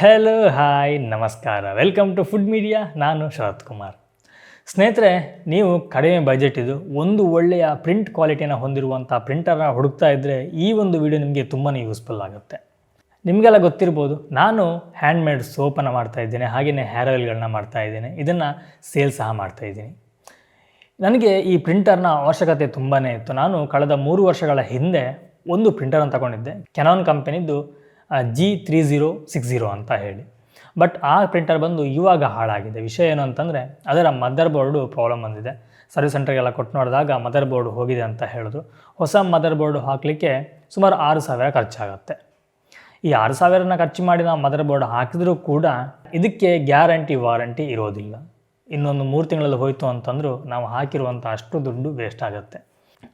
Hello hi ನಮಸ್ಕಾರ. Welcome to food media ನಾನು ಶರತ್ ಕುಮಾರ್. ಸ್ನೇಹಿತರೆ, ನೀವು ಕಡಿಮೆ ಬಜೆಟ್ ಇದು ಒಂದು ಒಳ್ಳೆಯ ಪ್ರಿಂಟ್ ಕ್ವಾಲಿಟಿನ ಹೊಂದಿರುವಂಥ ಪ್ರಿಂಟರ್ನ ಹುಡುಕ್ತಾ ಇದ್ದರೆ ಈ ಒಂದು ವಿಡಿಯೋ ನಿಮಗೆ ತುಂಬಾ ಯೂಸ್ಫುಲ್ ಆಗುತ್ತೆ. ನಿಮಗೆಲ್ಲ ಗೊತ್ತಿರ್ಬೋದು, ನಾನು ಹ್ಯಾಂಡ್ಮೇಡ್ ಸೋಪನ್ನು ಮಾಡ್ತಾ ಇದ್ದೇನೆ ಹಾಗೆಯೇ ಹೇರ್ ಆಯಿಲ್ಗಳನ್ನ ಮಾಡ್ತಾ ಇದ್ದೇನೆ, ಇದನ್ನು ಸೇಲ್ ಸಹ ಮಾಡ್ತಾ ಇದ್ದೀನಿ. ನನಗೆ ಈ ಪ್ರಿಂಟರ್ನ ಅವಶ್ಯಕತೆ ತುಂಬಾ ಇತ್ತು. ನಾನು ಕಳೆದ ಮೂರು ವರ್ಷಗಳ ಹಿಂದೆ ಒಂದು ಪ್ರಿಂಟರನ್ನು ತಗೊಂಡಿದ್ದೆ. Canon ಕಂಪನಿದ್ದು G three zero six zero ಅಂತ ಹೇಳಿ. ಬಟ್ ಆ ಪ್ರಿಂಟರ್ ಬಂದು ಇವಾಗ ಹಾಳಾಗಿದೆ. ವಿಷಯ ಏನು ಅಂತಂದರೆ, ಅದರ ಮದರ್ ಬೋರ್ಡು ಪ್ರಾಬ್ಲಮ್ ಬಂದಿದೆ ಸರ್ವಿಸ್ ಸೆಂಟರ್ಗೆಲ್ಲ ಕೊಟ್ಟು ನೋಡಿದಾಗ ಮದರ್ ಬೋರ್ಡ್ ಹೋಗಿದೆ ಅಂತ ಹೇಳಿದ್ರು. ಹೊಸ ಮದರ್ ಬೋರ್ಡ್ ಹಾಕಲಿಕ್ಕೆ ಸುಮಾರು ಆರು ಸಾವಿರ ಖರ್ಚಾಗುತ್ತೆ. ಈ ಆರು ಸಾವಿರನ ಖರ್ಚು ಮಾಡಿ ನಾವು ಮದರ್ ಬೋರ್ಡ್ ಹಾಕಿದರೂ ಕೂಡ ಇದಕ್ಕೆ ಗ್ಯಾರಂಟಿ, ವಾರಂಟಿ ಇರೋದಿಲ್ಲ. ಇನ್ನೊಂದು ಮೂರು ತಿಂಗಳಲ್ಲಿ ಹೋಯಿತು ಅಂತಂದರೂ ನಾವು ಹಾಕಿರುವಂಥ ಅಷ್ಟು ದುಡ್ಡು ವೇಸ್ಟ್ ಆಗುತ್ತೆ.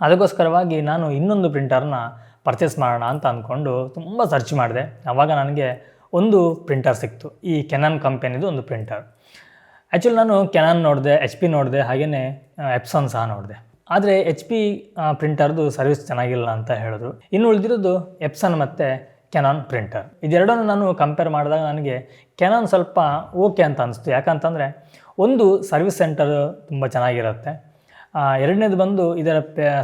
ಅದಕ್ಕೋಸ್ಕರವಾಗಿ ನಾನು ಇನ್ನೊಂದು ಪ್ರಿಂಟರ್ನ ಪರ್ಚೇಸ್ ಮಾಡೋಣ ಅಂತ ಅಂದ್ಕೊಂಡು ತುಂಬ ಸರ್ಚ್ ಮಾಡಿದೆ. ಆವಾಗ ನನಗೆ ಒಂದು ಪ್ರಿಂಟರ್ ಸಿಕ್ತು. ಈ ಕೆನಾನ್ ಕಂಪೆನಿದು ಒಂದು ಪ್ರಿಂಟರ್ ಆ್ಯಕ್ಚುಲಿ ನಾನು ಕೆನಾನ್ ನೋಡಿದೆ ಎಚ್ ಪಿ ನೋಡಿದೆ ಹಾಗೆಯೇ ಎಪ್ಸಾನ್ ಸಹ ನೋಡಿದೆ. ಆದರೆ ಎಚ್ ಪಿ ಪ್ರಿಂಟರ್ದು ಸರ್ವಿಸ್ ಚೆನ್ನಾಗಿಲ್ಲ ಅಂತ ಹೇಳಿದ್ರು. ಇನ್ನು ಉಳಿದಿರೋದು ಎಪ್ಸನ್ ಮತ್ತು ಕೆನಾನ್ ಪ್ರಿಂಟರ್ ಇದೆರಡನ್ನು ನಾನು ಕಂಪೇರ್ ಮಾಡಿದಾಗ ನನಗೆ ಕೆನಾನ್ ಸ್ವಲ್ಪ ಓಕೆ ಅಂತ ಅನಿಸ್ತು. ಯಾಕಂತಂದರೆ ಒಂದು ಸರ್ವಿಸ್ ಸೆಂಟರ್ ತುಂಬ ಚೆನ್ನಾಗಿರುತ್ತೆ. ಎರಡನೇದು ಬಂದು ಇದರ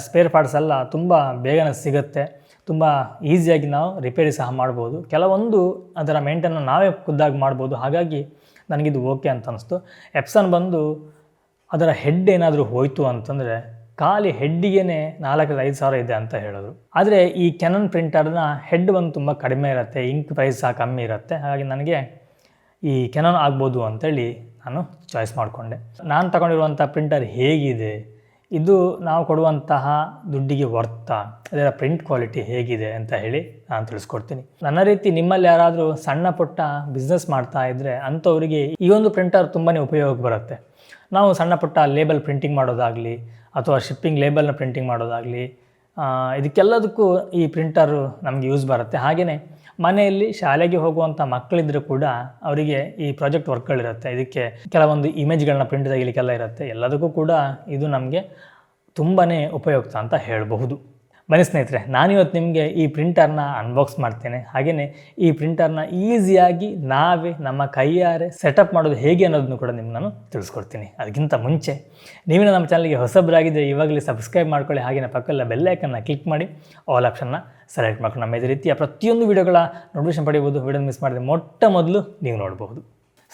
ಸ್ಪೇರ್ ಪಾರ್ಟ್ಸ್ ಎಲ್ಲ ತುಂಬ ಬೇಗನೆ ಸಿಗುತ್ತೆ. ತುಂಬ ಈಸಿಯಾಗಿ ನಾವು ರಿಪೇರಿ ಸಹ ಮಾಡ್ಬೋದು. ಕೆಲವೊಂದು ಅದರ ಮೇಂಟೈನ್ ನಾವೇ ಖುದ್ದಾಗಿ ಮಾಡ್ಬೋದು. ಹಾಗಾಗಿ ನನಗಿದು ಓಕೆ ಅಂತ ಅನಿಸ್ತು. ಎಪ್ಸನ್ ಬಂದು ಅದರ ಹೆಡ್ ಏನಾದರೂ ಹೋಯಿತು ಅಂತಂದರೆ ಖಾಲಿ ಹೆಡ್ಡಿಗೆ ನಾಲ್ಕರಿಂದ ಐದು ಸಾವಿರ ಇದೆ ಅಂತ ಹೇಳಿದ್ರು. ಆದರೆ ಈ ಕೆನನ್ ಪ್ರಿಂಟರ್ನ ಹೆಡ್ ಒಂದು ತುಂಬ ಕಡಿಮೆ ಇರುತ್ತೆ ಇಂಕ್ ಪ್ರೈಸ್ ಸಹ ಕಮ್ಮಿ ಇರುತ್ತೆ. ಹಾಗಾಗಿ ನನಗೆ ಈ ಕೆನನ್ ಆಗ್ಬೋದು ಅಂತೇಳಿ ನಾನು ಚಾಯ್ಸ್ ಮಾಡಿಕೊಂಡೆ. ನಾನು ತಗೊಂಡಿರುವಂಥ ಪ್ರಿಂಟರ್ ಹೇಗಿದೆ? ಇದು ನಾವು ಕೊಡುವಂತಹ ದುಡ್ಡಿಗೆ ವರ್ತ. ಅದರ ಪ್ರಿಂಟ್ ಕ್ವಾಲಿಟಿ ಹೇಗಿದೆ ಅಂತ ಹೇಳಿ ನಾನು ತಿಳಿಸ್ಕೊಡ್ತೀನಿ. ನನ್ನ ರೀತಿ ನಿಮ್ಮಲ್ಲಿ ಯಾರಾದರೂ ಸಣ್ಣ ಪುಟ್ಟ ಬಿಸ್ನೆಸ್ ಮಾಡ್ತಾ ಇದ್ದರೆ ಅಂಥವರಿಗೆ ಈ ಒಂದು ಪ್ರಿಂಟರ್ ತುಂಬಾ ಉಪಯೋಗ ಬರುತ್ತೆ. ನಾವು ಸಣ್ಣ ಪುಟ್ಟ ಲೇಬಲ್ ಪ್ರಿಂಟಿಂಗ್ ಮಾಡೋದಾಗಲಿ, ಅಥವಾ ಶಿಪ್ಪಿಂಗ್ ಲೇಬಲ್ನ ಪ್ರಿಂಟಿಂಗ್ ಮಾಡೋದಾಗಲಿ ಇದಕ್ಕೆಲ್ಲದಕ್ಕೂ ಈ ಪ್ರಿಂಟರು ನಮಗೆ ಯೂಸ್ ಬರುತ್ತೆ. ಹಾಗೆಯೇ ಮನೆಯಲ್ಲಿ ಶಾಲೆಗೆ ಹೋಗುವಂಥ ಮಕ್ಕಳಿದ್ರೂ ಕೂಡ ಅವರಿಗೆ ಈ ಪ್ರಾಜೆಕ್ಟ್ ವರ್ಕ್ಗಳಿರುತ್ತೆ ಇದಕ್ಕೆ ಕೆಲವೊಂದು ಇಮೇಜ್ಗಳನ್ನ ಪ್ರಿಂಟ್ ತೆಗಿಲಿಕ್ಕೆಲ್ಲ ಇರುತ್ತೆ. ಎಲ್ಲದಕ್ಕೂ ಕೂಡ ಇದು ನಮಗೆ ತುಂಬಾ ಉಪಯುಕ್ತ ಅಂತ ಹೇಳಬಹುದು. ಬನ್ನಿ ಸ್ನೇಹಿತರೆ, ನಾನಿವತ್ತು ನಿಮಗೆ ಈ ಪ್ರಿಂಟರ್ನ ಅನ್ಬಾಕ್ಸ್ ಮಾಡ್ತೇನೆ. ಹಾಗೆಯೇ ಈ ಪ್ರಿಂಟರ್ನ ಈಸಿಯಾಗಿ ನಾವೇ ನಮ್ಮ ಕೈಯಾರೆ ಸೆಟಪ್ ಮಾಡೋದು ಹೇಗೆ ಅನ್ನೋದನ್ನು ಕೂಡ ನಿಮ್ಗೆ ನಾನು ತಿಳಿಸ್ಕೊಡ್ತೀನಿ. ಅದಕ್ಕಿಂತ ಮುಂಚೆ ನೀವಿನ ನಮ್ಮ ಚಾನಲ್ಗೆ ಹೊಸಬ್ರಾಗಿದ್ದರೆ ಇವಾಗಲೇ ಸಬ್ಸ್ಕ್ರೈಬ್ ಮಾಡ್ಕೊಳ್ಳಿ ಹಾಗೆಯೇ ಪಕ್ಕಲ್ಲ ಬೆಲ್ಲೈಕನ್ನ ಕ್ಲಿಕ್ ಮಾಡಿ ಆಲ್ ಆಪ್ಷನ್ನ ಸೆಲೆಕ್ಟ್ ಮಾಡ್ಕೊಂಡು ನಮ್ಮ ಇದೇ ರೀತಿಯ ಪ್ರತಿಯೊಂದು ವಿಡಿಯೋಗಳ ನೋಟಿಫಿಕೇಶನ್ ಪಡೆಯಬಹುದು. ವಿಡಿಯೋ ಮಿಸ್ ಮಾಡಿದ್ರೆ ಮೊಟ್ಟ ಮೊದಲು ನೀವು ನೋಡಬಹುದು.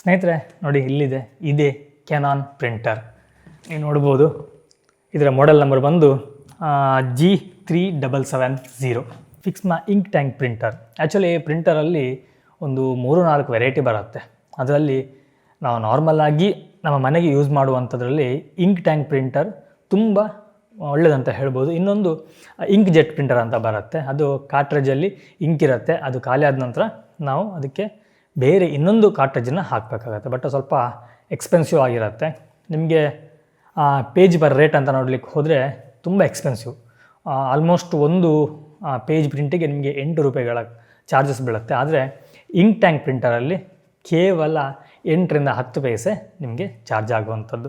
ಸ್ನೇಹಿತರೆ, ನೋಡಿ ಇಲ್ಲಿದೆ, ಇದೇ ಕೆನಾನ್ ಪ್ರಿಂಟರ್ ನೀವು ನೋಡ್ಬೋದು, ಇದರ ಮಾಡೆಲ್ ನಂಬರ್ ಬಂದು G three double seven zero ಫಿಕ್ಸ್ಮಾ ink tank printer actually ಪ್ರಿಂಟರಲ್ಲಿ ಒಂದು ಮೂರು ನಾಲ್ಕು ವೆರೈಟಿ ಬರುತ್ತೆ. ಅದರಲ್ಲಿ ನಾವು ನಾರ್ಮಲಾಗಿ ನಮ್ಮ ಮನೆಗೆ ಯೂಸ್ ಮಾಡುವಂಥದ್ರಲ್ಲಿ ಇಂಕ್ ಟ್ಯಾಂಕ್ ಪ್ರಿಂಟರ್ ತುಂಬ ಒಳ್ಳೆಯದಂತ ಹೇಳ್ಬೋದು. ಇನ್ನೊಂದು ಇಂಕ್ ಜೆಟ್ ಪ್ರಿಂಟರ್ ಅಂತ ಬರುತ್ತೆ. ಅದು ಕಾಟ್ರೇಜಲ್ಲಿ ಇಂಕ್ ಇರುತ್ತೆ. ಅದು ಖಾಲಿ ಆದ ನಂತರ ನಾವು ಅದಕ್ಕೆ ಬೇರೆ ಇನ್ನೊಂದು ಕಾಟ್ರೇಜನ್ನು ಹಾಕಬೇಕಾಗತ್ತೆ. ಬಟ್ ಸ್ವಲ್ಪ ಎಕ್ಸ್ಪೆನ್ಸಿವ್ ಆಗಿರುತ್ತೆ. ನಿಮಗೆ ಪೇಜ್ ಬರ್ ರೇಟ್ ಅಂತ ನೋಡಲಿಕ್ಕೆ ಹೋದರೆ ತುಂಬ ಎಕ್ಸ್ಪೆನ್ಸಿವ್ ಆಲ್ಮೋಸ್ಟ್ ಒಂದು ಪೇಜ್ ಪ್ರಿಂಟಿಗೆ ನಿಮಗೆ ಎಂಟು ರೂಪಾಯಿಗಳ ಚಾರ್ಜಸ್ ಬೀಳುತ್ತೆ. ಆದರೆ ಇಂಕ್ ಟ್ಯಾಂಕ್ ಪ್ರಿಂಟರಲ್ಲಿ ಕೇವಲ ಎಂಟರಿಂದ ಹತ್ತು ಪೈಸೆ ನಿಮಗೆ ಚಾರ್ಜ್ ಆಗುವಂಥದ್ದು.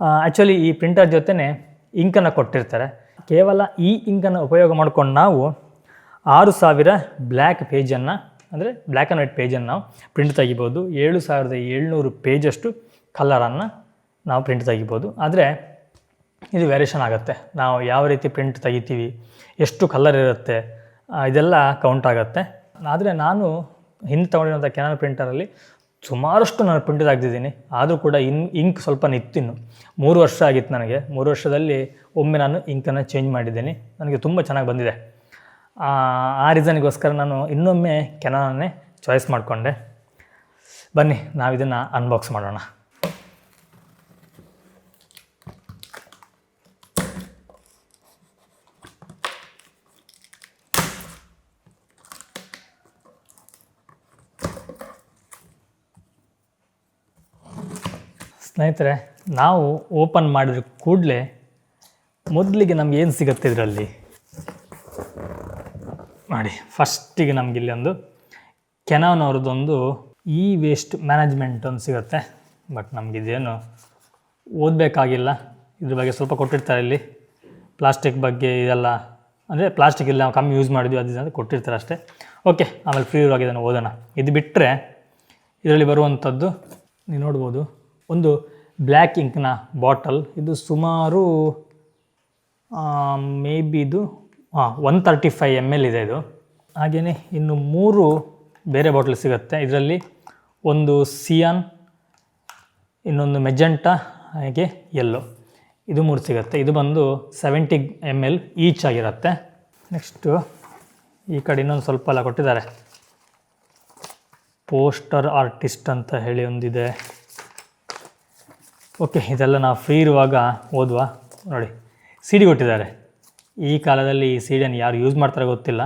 ಆ್ಯಕ್ಚುಲಿ ಈ ಪ್ರಿಂಟರ್ ಜೊತೆನೇ ಇಂಕನ್ನು ಕೊಟ್ಟಿರ್ತಾರೆ. ಕೇವಲ ಈ ಇಂಕನ್ನು ಉಪಯೋಗ ಮಾಡ್ಕೊಂಡು ನಾವು ಆರು ಸಾವಿರ ಬ್ಲ್ಯಾಕ್ ಪೇಜನ್ನು ಅಂದರೆ ಬ್ಲ್ಯಾಕ್ ಆ್ಯಂಡ್ ವೈಟ್ ಪೇಜನ್ನು ನಾವು ಪ್ರಿಂಟ್ ತೆಗಿಬೋದು. ಏಳು ಸಾವಿರದ ಏಳ್ನೂರು ಪೇಜಷ್ಟು ಕಲರನ್ನು ನಾವು ಪ್ರಿಂಟ್ ತೆಗಿಬೋದು. ಆದರೆ ಇದು ವೇರಿಯೇಷನ್ ಆಗುತ್ತೆ. ನಾವು ಯಾವ ರೀತಿ ಪ್ರಿಂಟ್ ತೆಗಿತೀವಿ ಎಷ್ಟು ಕಲರ್ ಇರುತ್ತೆ ಇದೆಲ್ಲ ಕೌಂಟ್ ಆಗುತ್ತೆ. ಆದರೆ ನಾನು ಹಿಂದೆ ತೊಗೊಂಡಿರೋಂಥ ಕೆನಾನ್ ಪ್ರಿಂಟರಲ್ಲಿ ಸುಮಾರಷ್ಟು ನಾನು ಪ್ರಿಂಟ್ ತೆಗ್ದಿದ್ದೀನಿ. ಆದರೂ ಕೂಡ ಇನ್ ಇಂಕ್ ಸ್ವಲ್ಪ ನಿತ್ತಿನ್ನು. ಮೂರು ವರ್ಷ ಆಗಿತ್ತು ನನಗೆ. ಮೂರು ವರ್ಷದಲ್ಲಿ ಒಮ್ಮೆ ನಾನು ಇಂಕನ್ನು ಚೇಂಜ್ ಮಾಡಿದ್ದೀನಿ. ನನಗೆ ತುಂಬ ಚೆನ್ನಾಗಿ ಬಂದಿದೆ. ಆ, ಆ ರೀಸನ್ಗೋಸ್ಕರ ನಾನು ಇನ್ನೊಮ್ಮೆ ಕೆನಾನನ್ನೇ ಚಾಯ್ಸ್ ಮಾಡಿಕೊಂಡೆ. ಬನ್ನಿ ನಾವು ಇದನ್ನು ಅನ್ಬಾಕ್ಸ್ ಮಾಡೋಣ. ಸ್ನೇಹಿತರೆ, ನಾವು ಓಪನ್ ಮಾಡಿದ ಕೂಡಲೇ ಮೊದಲಿಗೆ ನಮ್ಗೆ ಏನು ಸಿಗುತ್ತೆ ಇದರಲ್ಲಿ? ಮಾಡಿ, ಫಸ್ಟಿಗೆ ನಮ್ಗೆ ಒಂದು ಕೆನಾನ್ ಅವ್ರದ್ದೊಂದು ಇ ವೇಸ್ಟ್ ಮ್ಯಾನೇಜ್ಮೆಂಟ್ ಒಂದು ಸಿಗುತ್ತೆ. ಬಟ್ ನಮಗಿದೇನು ಓದಬೇಕಾಗಿಲ್ಲ. ಇದ್ರ ಬಗ್ಗೆ ಸ್ವಲ್ಪ ಕೊಟ್ಟಿರ್ತಾರೆ ಇಲ್ಲಿ. ಪ್ಲಾಸ್ಟಿಕ್ ಬಗ್ಗೆ ಇದೆಲ್ಲ, ಅಂದರೆ ಪ್ಲಾಸ್ಟಿಕ್ ಇಲ್ಲ, ನಾವು ಕಮ್ಮಿ ಯೂಸ್ ಮಾಡಿದ್ವಿ, ಅದು ಕೊಟ್ಟಿರ್ತಾರೆ ಅಷ್ಟೇ. ಓಕೆ ಆಮೇಲೆ ಫ್ರೀ ಆಗಿ ಇದನ್ನು ಓದೋಣ. ಇದು ಬಿಟ್ಟರೆ ಇದರಲ್ಲಿ ಬರುವಂಥದ್ದು ನೀವು ನೋಡ್ಬೋದು. ಒಂದು ಬ್ಲ್ಯಾಕ್ ಇಂಕ್ನ ಬಾಟಲ್. ಇದು ಸುಮಾರು ಮೇ ಬಿ ಇದು ಹಾಂ one thirty five M L ಇದೆ ಇದು. ಹಾಗೆಯೇ ಇನ್ನು ಮೂರು ಬೇರೆ ಬಾಟಲ್ ಸಿಗುತ್ತೆ. ಇದರಲ್ಲಿ ಒಂದು ಸಿಯಾನ್ ಇನ್ನೊಂದು ಮೆಜೆಂಟಾ ಹಾಗೆ ಎಲ್ಲೋ ಇದು ಮೂರು ಸಿಗುತ್ತೆ. ಇದು ಬಂದು ಸೆವೆಂಟಿ ಎಂ ಎಲ್ ಈಚ್ ಆಗಿರುತ್ತೆ. ನೆಕ್ಸ್ಟು ಈ ಕಡೆ ಇನ್ನೊಂದು ಸ್ವಲ್ಪ ಎಲ್ಲ ಕೊಟ್ಟಿದ್ದಾರೆ. ಪೋಸ್ಟರ್ ಆರ್ಟಿಸ್ಟ್ ಅಂತ ಹೇಳಿ ಒಂದಿದೆ. ಓಕೆ, ಇದೆಲ್ಲ ನಾವು ಫ್ರೀ ಇರುವಾಗ ಓದುವ. ನೋಡಿ ಸಿ ಡಿ ಕೊಟ್ಟಿದ್ದಾರೆ. ಈ ಕಾಲದಲ್ಲಿ ಈ ಸಿ ಡಿಯನ್ನು ಯಾರು ಯೂಸ್ ಮಾಡ್ತಾರೆ ಗೊತ್ತಿಲ್ಲ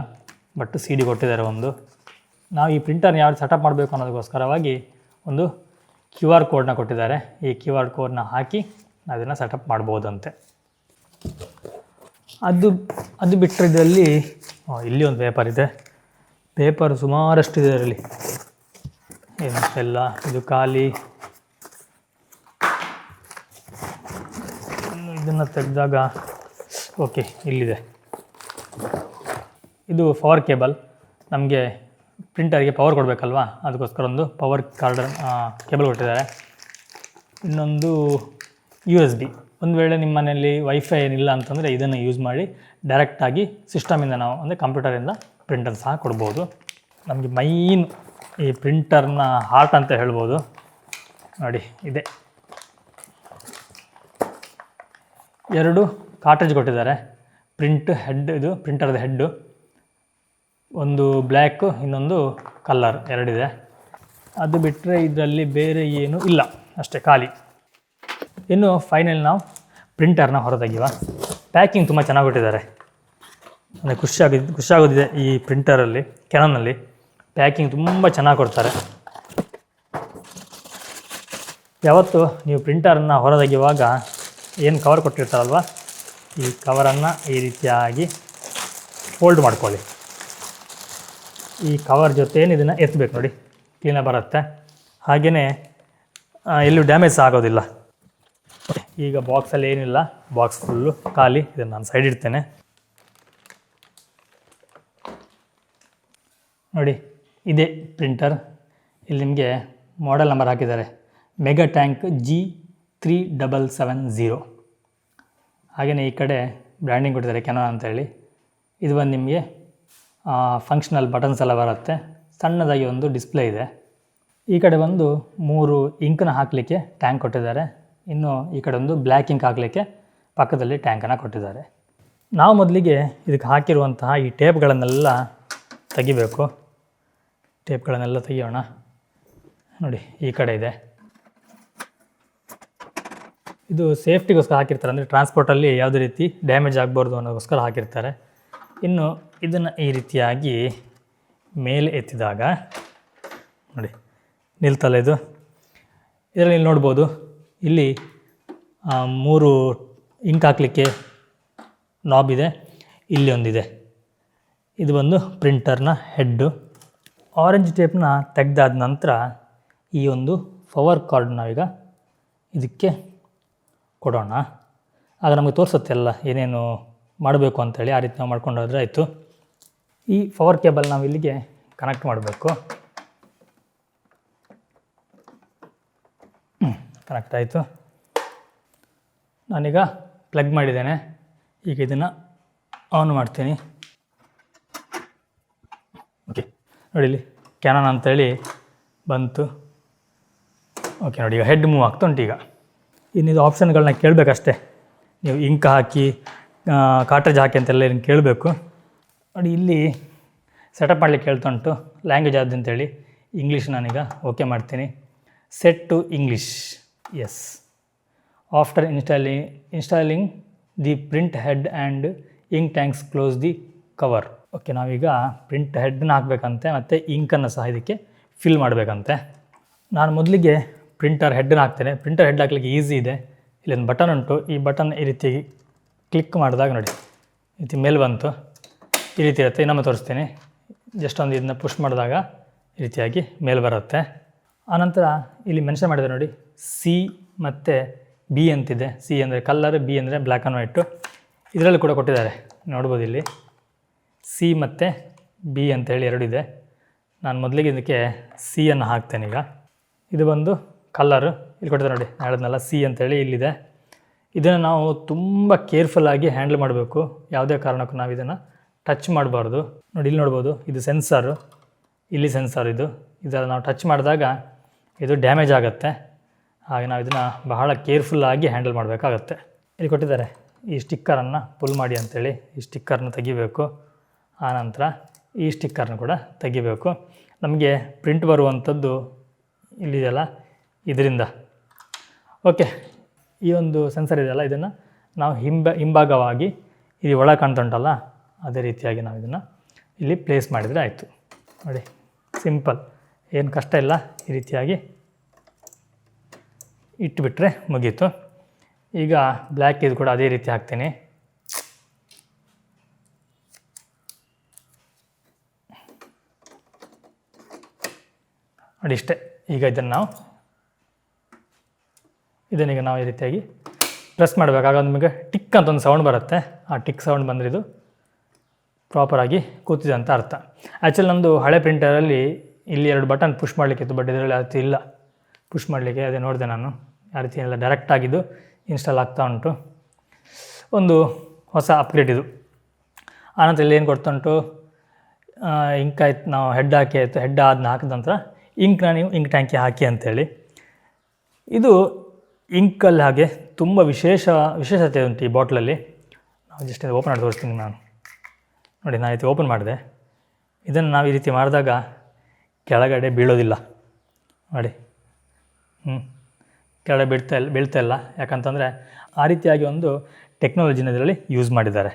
ಬಟ್ ಸಿ ಡಿ ಕೊಟ್ಟಿದ್ದಾರೆ ಒಂದು. ನಾವು ಈ ಪ್ರಿಂಟರ್ನ ಯಾರು ಸೆಟಪ್ ಮಾಡಬೇಕು ಅನ್ನೋದಕ್ಕೋಸ್ಕರವಾಗಿ ಒಂದು ಕ್ಯೂ ಆರ್ ಕೋಡ್ನ ಕೊಟ್ಟಿದ್ದಾರೆ. ಈ ಕ್ಯೂ ಆರ್ ಕೋಡ್ನ ಹಾಕಿ ಅದನ್ನು ಸೆಟಪ್ ಮಾಡ್ಬೋದಂತೆ. ಅದು ಅದು ಬಿಟ್ಟರೆ ಇಲ್ಲಿ ಒಂದು ಪೇಪರ್ ಇದೆ. ಪೇಪರ್ ಸುಮಾರಷ್ಟು ಇದೆ ಇದರಲ್ಲಿ. ಎಲ್ಲ ಇದು ಖಾಲಿ. ಇದನ್ನು ತೆಗೆದಾಗ, ಓಕೆ, ಇಲ್ಲಿದೆ. ಇದು ಪವರ್ ಕೇಬಲ್ ನಮಗೆ ಪ್ರಿಂಟರ್ಗೆ ಪವರ್ ಕೊಡಬೇಕಲ್ವಾ? ಅದಕ್ಕೋಸ್ಕರ ಒಂದು ಪವರ್ ಕಾರ್ಡ್ ಕೇಬಲ್ ಕೊಟ್ಟಿದ್ದಾರೆ. ಇನ್ನೊಂದು ಯು ಎಸ್ ಬಿ ಒಂದು ವೇಳೆ ನಿಮ್ಮ ಮನೆಯಲ್ಲಿ ವೈಫೈ ಏನಿಲ್ಲ ಅಂತಂದರೆ ಇದನ್ನು ಯೂಸ್ ಮಾಡಿ ಡೈರೆಕ್ಟಾಗಿ ಸಿಸ್ಟಮಿಂದ ನಾವು, ಅಂದರೆ ಕಂಪ್ಯೂಟರಿಂದ ಪ್ರಿಂಟರ್ ಸಹ ಕೊಡ್ಬೋದು. ನಮಗೆ ಮೈನ್ ಈ ಪ್ರಿಂಟರ್ನ ಹಾರ್ಟ್ ಅಂತ ಹೇಳ್ಬೋದು. ನೋಡಿ, ಇದೆ. ಎರಡು ಕಾಟ್ರೇಜ್ ಕೊಟ್ಟಿದ್ದಾರೆ. ಪ್ರಿಂಟ್ ಹೆಡ್ ಇದು ಪ್ರಿಂಟರ್ದ ಹೆಡ್ಡು ಒಂದು ಬ್ಲ್ಯಾಕು ಇನ್ನೊಂದು ಕಲ್ಲರ್ ಎರಡಿದೆ. ಅದು ಬಿಟ್ಟರೆ ಇದರಲ್ಲಿ ಬೇರೆ ಏನೂ ಇಲ್ಲ. ಅಷ್ಟೇ ಖಾಲಿ. ಇನ್ನು ಫೈನಲ್ ನಾವು ಪ್ರಿಂಟರ್ನ ಹೊರತೆಗೆಯುವ. ಪ್ಯಾಕಿಂಗ್ ತುಂಬ ಚೆನ್ನಾಗಿ ಕೊಟ್ಟಿದ್ದಾರೆ. ಅಂದರೆ ಖುಷಿಯಾಗಿ ಖುಷಿಯಾಗೋದಿದೆ ಈ ಪ್ರಿಂಟರಲ್ಲಿ ಕೆನನಲ್ಲಿ ಪ್ಯಾಕಿಂಗ್ ತುಂಬ ಚೆನ್ನಾಗಿ ಕೊಡ್ತಾರೆ. ಯಾವತ್ತು ನೀವು ಪ್ರಿಂಟರನ್ನು ಹೊರತೆಗೆಯುವಾಗ ಏನು ಕವರ್ ಕೊಟ್ಟಿರ್ತಾರಲ್ವ? ಈ ಕವರನ್ನು ಈ ರೀತಿಯಾಗಿ ಫೋಲ್ಡ್ ಮಾಡ್ಕೊಳ್ಳಿ. ಈ ಕವರ್ ಜೊತೆನೇ ಇದನ್ನು ಎತ್ತಬೇಕು ನೋಡಿ. ಕ್ಲೀನಾಗಿ ಬರುತ್ತೆ. ಹಾಗೆಯೇ ಎಲ್ಲೂ ಡ್ಯಾಮೇಜ್ ಆಗೋದಿಲ್ಲ. ಈಗ ಬಾಕ್ಸಲ್ಲಿ ಏನಿಲ್ಲ ಬಾಕ್ಸ್ ಫುಲ್ಲು ಖಾಲಿ. ಇದನ್ನು ನಾನು ಸೈಡ್ ಇಡ್ತೇನೆ. ನೋಡಿ, ಇದೇ ಪ್ರಿಂಟರ್ ಇಲ್ಲಿ ನಿಮಗೆ ಮಾಡೆಲ್ ನಂಬರ್ ಹಾಕಿದ್ದಾರೆ. Mega tank G three double seven zero ಹಾಗೆಯೇ ಈ ಕಡೆ ಬ್ರ್ಯಾಂಡಿಂಗ್ ಕೊಟ್ಟಿದ್ದಾರೆ ಕೆನೋನ್ ಅಂತೇಳಿ. ಇದು ಬಂದು ನಿಮಗೆ ಫಂಕ್ಷನಲ್ ಬಟನ್ಸ್ ಎಲ್ಲ ಬರುತ್ತೆ. ಸಣ್ಣದಾಗಿ ಒಂದು ಡಿಸ್ಪ್ಲೇ ಇದೆ. ಈ ಕಡೆ ಬಂದು ಮೂರು ಇಂಕನ್ನು ಹಾಕಲಿಕ್ಕೆ ಟ್ಯಾಂಕ್ ಕೊಟ್ಟಿದ್ದಾರೆ. ಇನ್ನು ಈ ಕಡೆ ಒಂದು ಬ್ಲ್ಯಾಕ್ ಇಂಕ್ ಹಾಕಲಿಕ್ಕೆ ಪಕ್ಕದಲ್ಲಿ ಟ್ಯಾಂಕನ್ನು ಕೊಟ್ಟಿದ್ದಾರೆ. ನಾವು ಮೊದಲಿಗೆ ಇದಕ್ಕೆ ಹಾಕಿರುವಂತಹ ಈ ಟೇಪ್ಗಳನ್ನೆಲ್ಲ ತೆಗಿಬೇಕು. ಟೇಪ್ಗಳನ್ನೆಲ್ಲ ತೆಗಿಯೋಣ. ನೋಡಿ, ಈ ಕಡೆ ಇದೆ. ಇದು ಸೇಫ್ಟಿಗೋಸ್ಕರ ಹಾಕಿರ್ತಾರೆ. ಅಂದರೆ ಟ್ರಾನ್ಸ್ಪೋರ್ಟಲ್ಲಿ ಯಾವುದೇ ರೀತಿ ಡ್ಯಾಮೇಜ್ ಆಗಬಾರ್ದು ಅನ್ನೋದಕ್ಕೋಸ್ಕರ ಹಾಕಿರ್ತಾರೆ. ಇನ್ನು ಇದನ್ನು ಈ ರೀತಿಯಾಗಿ ಮೇಲೆ ಎತ್ತಿದಾಗ, ನೋಡಿ, ನಿಲ್ತಲ್ಲ ಇದು. ಇದರಲ್ಲಿ ನೋಡ್ಬೋದು, ಇಲ್ಲಿ ಮೂರು ಇಂಕ್ ಹಾಕಲಿಕ್ಕೆ ನಾಬ್ ಇದೆ. ಇಲ್ಲಿ ಒಂದಿದೆ. ಇದು ಬಂದು ಪ್ರಿಂಟರ್ನ ಹೆಡ್ಡು ಆರೆಂಜ್ ಟೇಪ್ನ ತೆಗೆದಾದ ನಂತರ ಈ ಒಂದು ಪವರ್ ಕಾರ್ಡ್ ನಾವೀಗ ಇದಕ್ಕೆ ಕೊಡೋಣ. ಆಗ ನಮಗೆ ತೋರಿಸುತ್ತೆ ಎಲ್ಲ ಏನೇನು ಮಾಡಬೇಕು ಅಂತೇಳಿ ಆ ರೀತಿ ನಾವು ಮಾಡ್ಕೊಂಡು ಹೋದರೆ ಆಯಿತು. ಈ ಪವರ್ ಕೇಬಲ್ ನಾವು ಇಲ್ಲಿಗೆ ಕನೆಕ್ಟ್ ಮಾಡಬೇಕು. ಕನೆಕ್ಟ್ ಆಯಿತು. ನಾನೀಗ ಪ್ಲಗ್ ಮಾಡಿದ್ದೇನೆ. ಈಗ ಇದನ್ನು ಆನ್ ಮಾಡ್ತೀನಿ. ಓಕೆ ನೋಡಿ ಇಲ್ಲಿ ಕ್ಯಾನನ್ ಅಂತೇಳಿ ಬಂತು. ಓಕೆ ನೋಡಿ ಈಗ ಹೆಡ್ ಮೂವ್ ಆಗ್ತಾ ಉಂಟು ಈಗ. ಇನ್ನಿದು ಆಪ್ಷನ್ಗಳನ್ನ ಕೇಳಬೇಕಷ್ಟೇ. ನೀವು ಇಂಕ್ ಹಾಕಿ ಕಾಟ್ರೇಜ್ ಹಾಕಿ ಅಂತೆಲ್ಲ ಏನು ಕೇಳಬೇಕು. ನೋಡಿ, ಇಲ್ಲಿ ಸೆಟಪ್ ಮಾಡಲಿಕ್ಕೆ ಹೇಳ್ತಾ ಉಂಟು. ಲ್ಯಾಂಗ್ವೇಜ್ ಯಾವ್ದು ಅಂತೇಳಿ. ಇಂಗ್ಲೀಷ್ ನಾನೀಗ ಓಕೆ ಮಾಡ್ತೀನಿ. Set to English yes after install installing the print head and ink tanks close the cover okay ನಾವೀಗ ಪ್ರಿಂಟ್ ಹೆಡ್ನ ಹಾಕಬೇಕಂತೆ, ಮತ್ತು ಇಂಕನ್ನು ಸಹ ಇದಕ್ಕೆ ಫಿಲ್ ಮಾಡಬೇಕಂತೆ. ನಾನು ಮೊದಲಿಗೆ ಪ್ರಿಂಟರ್ ಹೆಡ್ನ ಹಾಕ್ತೇನೆ. ಪ್ರಿಂಟರ್ ಹೆಡ್ ಹಾಕ್ಲಿಕ್ಕೆ ಈಸಿ ಇದೆ. ಇಲ್ಲೊಂದು ಬಟನ್ ಉಂಟು. ಈ ಬಟನ್ ಈ ರೀತಿ ಕ್ಲಿಕ್ ಮಾಡಿದಾಗ ನೋಡಿ, ಈ ರೀತಿ ಮೇಲೆ ಬಂತು. ಈ ರೀತಿ ಇರುತ್ತೆ. ಇನ್ನೊಮ್ಮೆ ತೋರಿಸ್ತೀನಿ. ಜಸ್ಟ್ ಒಂದು ಇದನ್ನ ಪುಷ್ ಮಾಡಿದಾಗ ಈ ರೀತಿಯಾಗಿ ಮೇಲೆ ಬರುತ್ತೆ. ಆನಂತರ ಇಲ್ಲಿ ಮೆನ್ಷನ್ ಮಾಡಿದೆ ನೋಡಿ ಸಿ ಮತ್ತು ಬಿ ಅಂತಿದೆ. ಸಿ ಅಂದರೆ ಕಲ್ಲರ್ ಬಿ ಅಂದರೆ ಬ್ಲ್ಯಾಕ್ ಆ್ಯಂಡ್ ವೈಟು ಇದರಲ್ಲಿ ಕೂಡ ಕೊಟ್ಟಿದ್ದಾರೆ. ನೋಡ್ಬೋದು ಇಲ್ಲಿ. ಸಿ ಮತ್ತು ಬಿ ಅಂತೇಳಿ ಇದೆ. ನಾನು ಮೊದಲಿಗೆ ಇದಕ್ಕೆ ಸಿ ಅನ್ನು ಹಾಕ್ತೇನೆ ಈಗ. ಇದು ಬಂದು ಕಲ್ಲರು ಇಲ್ಲಿ ಕೊಟ್ಟಿದ್ದಾರೆ ನೋಡಿ ಹೇಳಿದ್ನಲ್ಲ ಸಿ ಅಂತೇಳಿ ಇಲ್ಲಿದೆ. ಇದನ್ನು ನಾವು ತುಂಬ ಕೇರ್ಫುಲ್ಲಾಗಿ ಹ್ಯಾಂಡಲ್ ಮಾಡಬೇಕು. ಯಾವುದೇ ಕಾರಣಕ್ಕೂ ನಾವು ಇದನ್ನು ಟಚ್ ಮಾಡಬಾರ್ದು. ನೋಡಿ, ಇಲ್ಲಿ ನೋಡ್ಬೋದು, ಇದು ಸೆನ್ಸಾರು ಇಲ್ಲಿ ಸೆನ್ಸಾರ್ ಇದು. ಇದರ ನಾವು ಟಚ್ ಮಾಡಿದಾಗ ಇದು ಡ್ಯಾಮೇಜ್ ಆಗುತ್ತೆ. ಹಾಗೆ ನಾವು ಇದನ್ನು ಬಹಳ ಕೇರ್ಫುಲ್ಲಾಗಿ ಹ್ಯಾಂಡಲ್ ಮಾಡಬೇಕಾಗತ್ತೆ. ಇಲ್ಲಿ ಕೊಟ್ಟಿದ್ದಾರೆ, ಈ ಸ್ಟಿಕ್ಕರನ್ನು ಪುಲ್ ಮಾಡಿ ಅಂಥೇಳಿ ಈ ಸ್ಟಿಕ್ಕರ್ನ ತೆಗಿಬೇಕು. ಆನಂತರ ಈ ಸ್ಟಿಕ್ಕರ್ನ ಕೂಡ ತೆಗಿಬೇಕು. ನಮಗೆ ಪ್ರಿಂಟ್ ಬರುವಂಥದ್ದು ಇಲ್ಲಿದೆಯಲ್ಲ ಇದರಿಂದ. ಓಕೆ ಈ ಒಂದು ಸೆನ್ಸರ್ ಇದೆಯಲ್ಲ ಇದನ್ನು ನಾವು ಹಿಂಬ, ಹಿಂಭಾಗವಾಗಿ ಇಲ್ಲಿ ಒಳಗೆ ಕಾಣ್ತಾ ಉಂಟಲ್ಲ ಅದೇ ರೀತಿಯಾಗಿ ನಾವು ಇದನ್ನು ಇಲ್ಲಿ ಪ್ಲೇಸ್ ಮಾಡಿದರೆ ಆಯಿತು. ನೋಡಿ ಸಿಂಪಲ್ ಏನು ಕಷ್ಟ ಇಲ್ಲ, ಈ ರೀತಿಯಾಗಿ ಇಟ್ಬಿಟ್ರೆ ಮುಗೀತು. ಈಗ ಬ್ಲ್ಯಾಕ್ ಇದು ಕೂಡ ಅದೇ ರೀತಿ ಹಾಕ್ತೀನಿ. ನೋಡಿ, ಇಷ್ಟೇ. ಈಗ ಇದನ್ನು ನಾವು ಇದನ್ನೀಗ ನಾವು ಈ ರೀತಿಯಾಗಿ ಪ್ರೆಸ್ ಮಾಡಬೇಕು. ಆಗ ನಿಮಗೆ ಟಿಕ್ ಅಂತ ಒಂದು ಸೌಂಡ್ ಬರುತ್ತೆ. ಆ ಟಿಕ್ ಸೌಂಡ್ ಬಂದರೆ ಇದು ಪ್ರಾಪರಾಗಿ ಕೂತಿದೆ ಅಂತ ಅರ್ಥ. ಆ್ಯಕ್ಚುಲಿ ನಮ್ಮದು ಹಳೆ ಪ್ರಿಂಟರಲ್ಲಿ ಇಲ್ಲಿ ಎರಡು ಬಟನ್ ಪುಷ್ ಮಾಡಲಿಕ್ಕಿತ್ತು ಬಟ್ ಇದರಲ್ಲಿ ರೀತಿ ಇಲ್ಲ. ಪುಷ್ ಮಾಡಲಿಕ್ಕೆ ಅದೇ ನೋಡಿದೆ ನಾನು. ಆ ರೀತಿ ಎಲ್ಲ ಡೈರೆಕ್ಟ್ ಆಗಿದ್ದು ಇನ್ಸ್ಟಾಲ್ ಆಗ್ತಾ ಉಂಟು. ಒಂದು ಹೊಸ ಅಪ್ಗ್ರೇಡ್ ಇದು. ಆನಂತರ ಇಲ್ಲಿ ಏನು ಕೊಡ್ತಾ ಉಂಟು? ಇಂಕ್ ಆಯ್ತು, ನಾವು ಹೆಡ್ ಹಾಕಿ ಆಯಿತು ಹೆಡ್ ಆದ್ನ ಹಾಕಿದ ನಂತರ ಇಂಕ್ನ ನೀವು ಇಂಕ್ ಟ್ಯಾಂಕಿ ಹಾಕಿ ಅಂಥೇಳಿ ಇದು ಇಂಕಲ್ಲಿ ಹಾಗೆ ತುಂಬ ವಿಶೇಷ ವಿಶೇಷತೆ ಉಂಟು ಈ ಬಾಟ್ಲಲ್ಲಿ. ನಾವು ಜಸ್ಟ್ ಓಪನ್ ಮಾಡಿ ತೋರಿಸ್ತೀನಿ ನಾನು. ನೋಡಿ ನಾನು ರೀತಿ ಓಪನ್ ಮಾಡಿದೆ. ಇದನ್ನು ನಾವು ಈ ರೀತಿ ಮಾಡಿದಾಗ ಕೆಳಗಡೆ ಬೀಳೋದಿಲ್ಲ. ನೋಡಿ. ಹ್ಞೂ ಕೆಳಗಡೆ ಬೀಳ್ತಾ ಇಲ್ಲ ಬೀಳ್ತಾ ಇಲ್ಲ. ಯಾಕಂತಂದರೆ ಆ ರೀತಿಯಾಗಿ ಒಂದು ಟೆಕ್ನಾಲಜಿನ ಇದರಲ್ಲಿ ಯೂಸ್ ಮಾಡಿದ್ದಾರೆ.